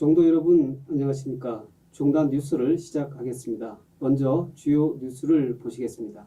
종도 여러분 안녕하십니까? 종단 뉴스를 시작하겠습니다. 먼저 주요 뉴스를 보시겠습니다.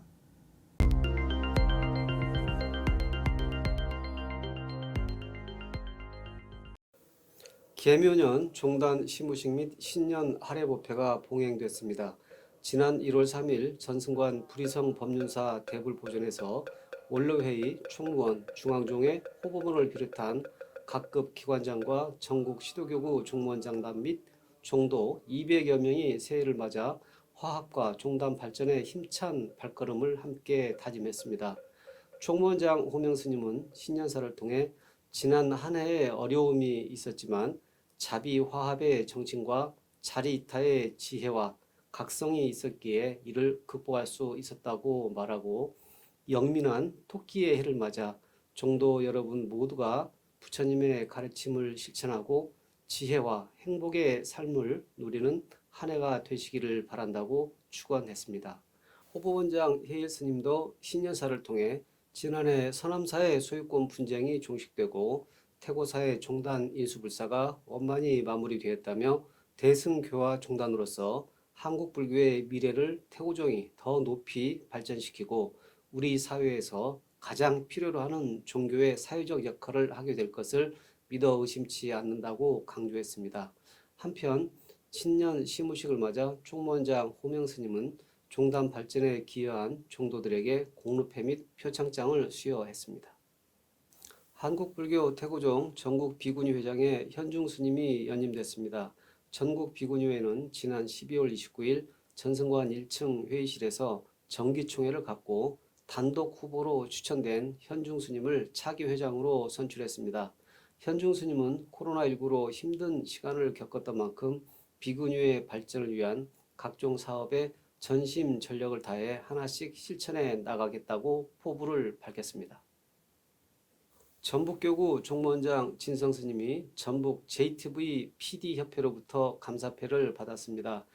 개묘년 종단 시무식 및 신년 할애법회가 봉행됐습니다. 지난 1월 3일 전승관 부리성 법륜사 대불보전에서 원로회의, 총무원, 중앙종회, 호법원을 비롯한 각급 기관장과 전국 시도교구 종무원장단 및 종도 200여 명이 새해를 맞아 화합과 종단 발전에 힘찬 발걸음을 함께 다짐했습니다. 총무원장 호명 스님은 신년사를 통해 지난 한 해에 어려움이 있었지만 자비 화합의 정신과 자리 이타의 지혜와 각성이 있었기에 이를 극복할 수 있었다고 말하고 영민한 토끼의 해를 맞아 종도 여러분 모두가 부처님의 가르침을 실천하고 지혜와 행복의 삶을 누리는 한 해가 되시기를 바란다고 축원했습니다. 호보원장 해일 스님도 신년사를 통해 지난해 서남사의 소유권 분쟁이 종식되고 태고사의 종단 인수불사가 원만히 마무리되었다며 대승교화 종단으로서 한국 불교의 미래를 태고종이 더 높이 발전시키고 우리 사회에서 가장 필요로 하는 종교의 사회적 역할을 하게 될 것을 믿어 의심치 않는다고 강조했습니다. 한편 신년 시무식을 맞아 총무원장 호명 스님은 종단 발전에 기여한 종도들에게 공로패 및 표창장을 수여했습니다. 한국불교 태고종 전국 비구니 회장의 현중 스님이 연임됐습니다. 전국 비구니회는 지난 12월 29일 전승관 1층 회의실에서 정기총회를 갖고 단독 후보로 추천된 현중 스님을 차기 회장으로 선출했습니다. 현중 스님은 코로나19로 힘든 시간을 겪었던 만큼 비구니회 발전을 위한 각종 사업에 전심 전력을 다해 하나씩 실천해 나가겠다고 포부를 밝혔습니다. 전북교구 종무원장 진성 스님이 전북 JTV PD협회로부터 감사패를 받았습니다.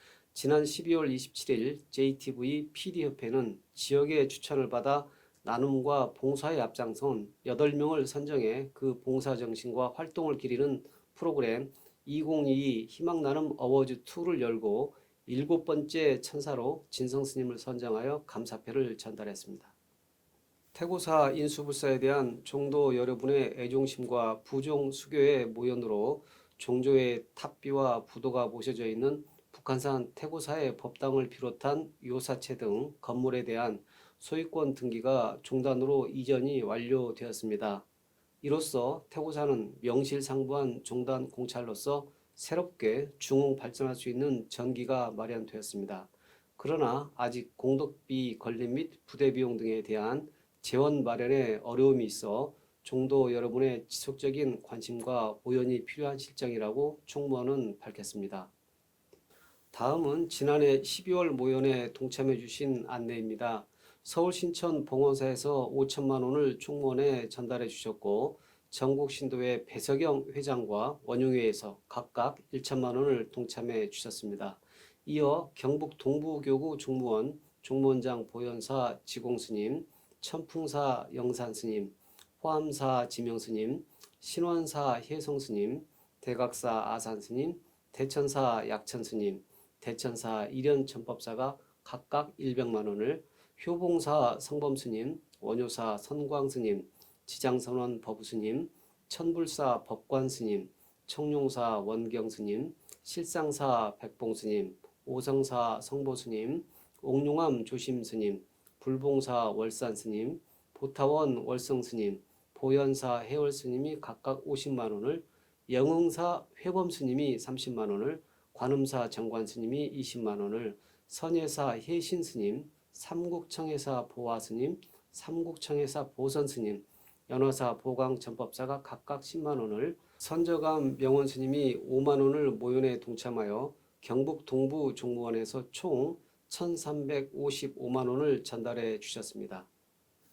지난 12월 27일 JTV PD협회는 지역의 추천을 받아 나눔과 봉사에 앞장선 8명을 선정해 그 봉사 정신과 활동을 기리는 프로그램 2022 희망나눔 어워즈2를 열고 일곱 번째 천사로 진성 스님을 선정하여 감사패를 전달했습니다. 태고사 인수불사에 대한 종도 여러분의 애종심과 부종 수교의 모연으로 종조의 탑비와 부도가 모셔져 있는 북한산 태고사의 법당을 비롯한 요사체 등 건물에 대한 소유권 등기가 종단으로 이전이 완료되었습니다. 이로써 태고사는 명실상부한 종단 공찰로서 새롭게 중흥 발전할 수 있는 전기가 마련되었습니다. 그러나 아직 공덕비 관리 및 부대 비용 등에 대한 재원 마련에 어려움이 있어 종도 여러분의 지속적인 관심과 보연이 필요한 실정이라고 총무원은 밝혔습니다. 다음은 지난해 12월 모연에 동참해 주신 안내입니다. 서울 신천 봉원사에서 5천만 원을 총무원에 전달해 주셨고 전국 신도회 배석영 회장과 원용회에서 각각 1천만 원을 동참해 주셨습니다. 이어 경북 동부교구 종무원 종무원장 보현사 지공스님, 천풍사 영산스님, 호암사 지명스님, 신원사 혜성스님, 대각사 아산스님, 대천사 약천스님, 대천사 일연천법사가 각각 100만 원을, 효봉사 성범스님, 원효사 선광스님, 지장선원 법우스님, 천불사 법관스님, 청룡사 원경스님, 실상사 백봉스님, 오성사 성보스님, 옥룡암 조심스님, 불봉사 월산스님, 보타원 월성스님, 보현사 해월스님이 각각 50만 원을, 영흥사 회범스님이 30만 원을, 관음사 정관 스님이 20만 원을, 선예사 혜신 스님, 삼국청회사 보화 스님, 삼국청회사 보선 스님, 연화사 보광 전법사가 각각 10만 원을, 선저감 명원 스님이 5만 원을 모연에 동참하여 경북 동부 종무원에서 총 1,355만 원을 전달해 주셨습니다.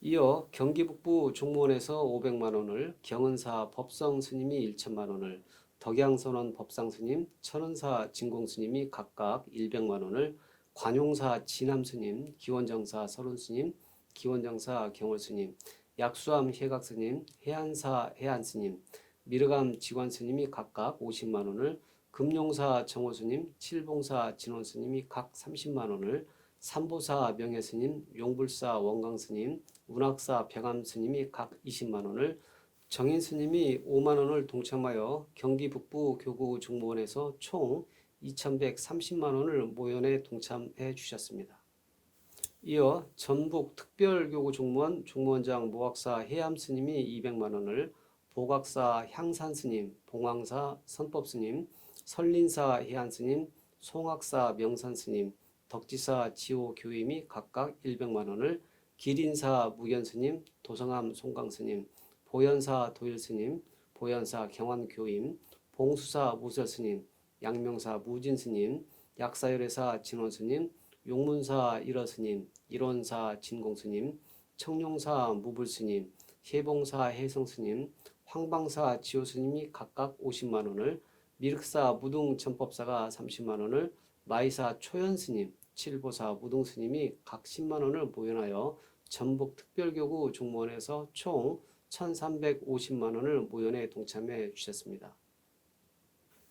이어 경기 북부 종무원에서 500만 원을, 경은사 법성 스님이 1천만 원을, 덕양선원 법상 스님, 천은사 진공 스님이 각각 100만 원을, 관용사 진암 스님, 기원정사 서른 스님, 기원정사 경월 스님, 약수암 해각 스님, 해안사 해안 스님, 미르감 직원 스님이 각각 50만 원을, 금용사 정호 스님, 칠봉사 진원 스님이 각 30만 원을, 삼보사 명예 스님, 용불사 원강 스님, 운학사 백암 스님이 각 20만 원을, 정인 스님이 5만 원을 동참하여 경기 북부 교구 중무원에서 총 2,130만 원을 모연에 동참해 주셨습니다. 이어 전북 특별교구 중무원 중무원장 모학사 해암 스님이 200만 원을, 보각사 향산 스님, 봉황사 선법 스님, 설린사 해안 스님, 송악사 명산 스님, 덕지사 지호 교임이 각각 100만 원을, 기린사 무견 스님, 도성암 송강 스님, 보현사 도일 스님, 보현사 경환 교임, 봉수사 무설 스님, 양명사 무진 스님, 약사열애사 진원 스님, 용문사 일어 스님, 일원사 진공 스님, 청룡사 무불 스님, 해봉사 혜성 스님, 황방사 지호 스님이 각각 50만 원을, 미륵사 무등 전법사가 30만 원을, 마이사 초연 스님, 칠보사 무등 스님이 각 10만 원을 모연하여 전북 특별교구 중무원에서 총 1,350만 원을 모연에 동참해 주셨습니다.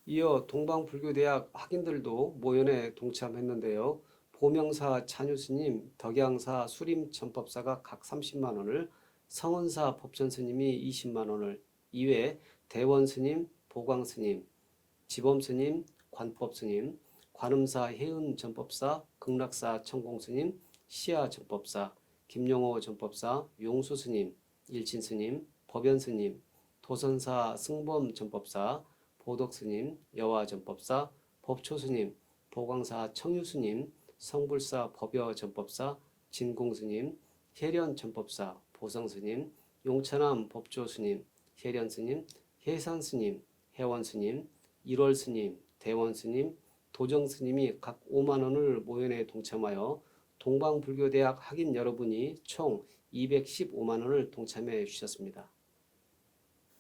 이어 동방불교대학 학인들도 모연에 동참했는데요. 보명사 찬유스님, 덕양사 수림 전법사가 각 30만 원을, 성은사 법전스님이 20만 원을, 이외 대원스님, 보광스님, 지범스님, 관법스님, 관음사 해은 전법사, 극락사 천공스님, 시아 전법사, 김용호 전법사, 용수스님, 일친 스님, 법연 스님, 도선사 승범 전법사, 보덕 스님, 여화 전법사, 법초 스님, 보광사 청유 스님, 성불사 법여 전법사, 진공 스님, 혜련 전법사, 보성 스님, 용천암 법조 스님, 혜련 스님, 해산 스님, 해원 스님, 일월 스님, 대원 스님, 도정 스님이 각 5만 원을 모연에 동참하여 동방불교대학 학인 여러분이 총 215만 원을 동참해 주셨습니다.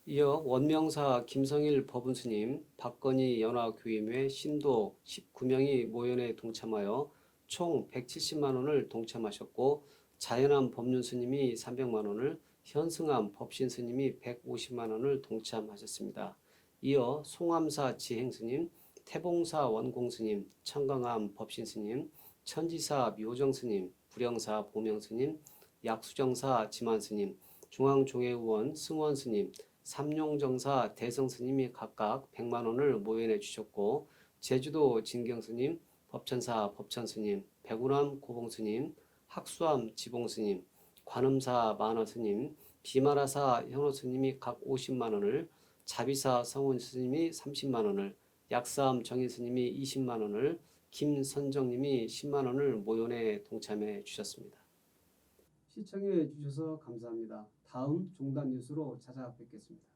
이어 원명사 김성일 법운스님, 박건희 연화교임회 신도 19명이 모연에 동참하여 총 170만 원을 동참하셨고 자연암 법륜스님이 300만 원을, 현승암 법신스님이 150만 원을 동참하셨습니다. 이어 송암사 지행스님, 태봉사 원공스님, 청강암 법신스님, 천지사 묘정스님, 불영사 보명스님, 약수정사 지만스님, 중앙종회의원 승원스님, 삼룡정사 대성스님이 각각 100만 원을 모연해 주셨고 제주도 진경스님, 법천사 법천스님, 백운암 고봉스님, 학수암 지봉스님, 관음사 만화스님, 비마라사 현호스님이 각 50만 원을, 자비사 성훈스님이 30만 원을, 약사암 정인스님이 20만 원을, 김선정님이 10만 원을 모연에 동참해 주셨습니다. 시청해 주셔서 감사합니다. 다음 종단 뉴스로 찾아뵙겠습니다.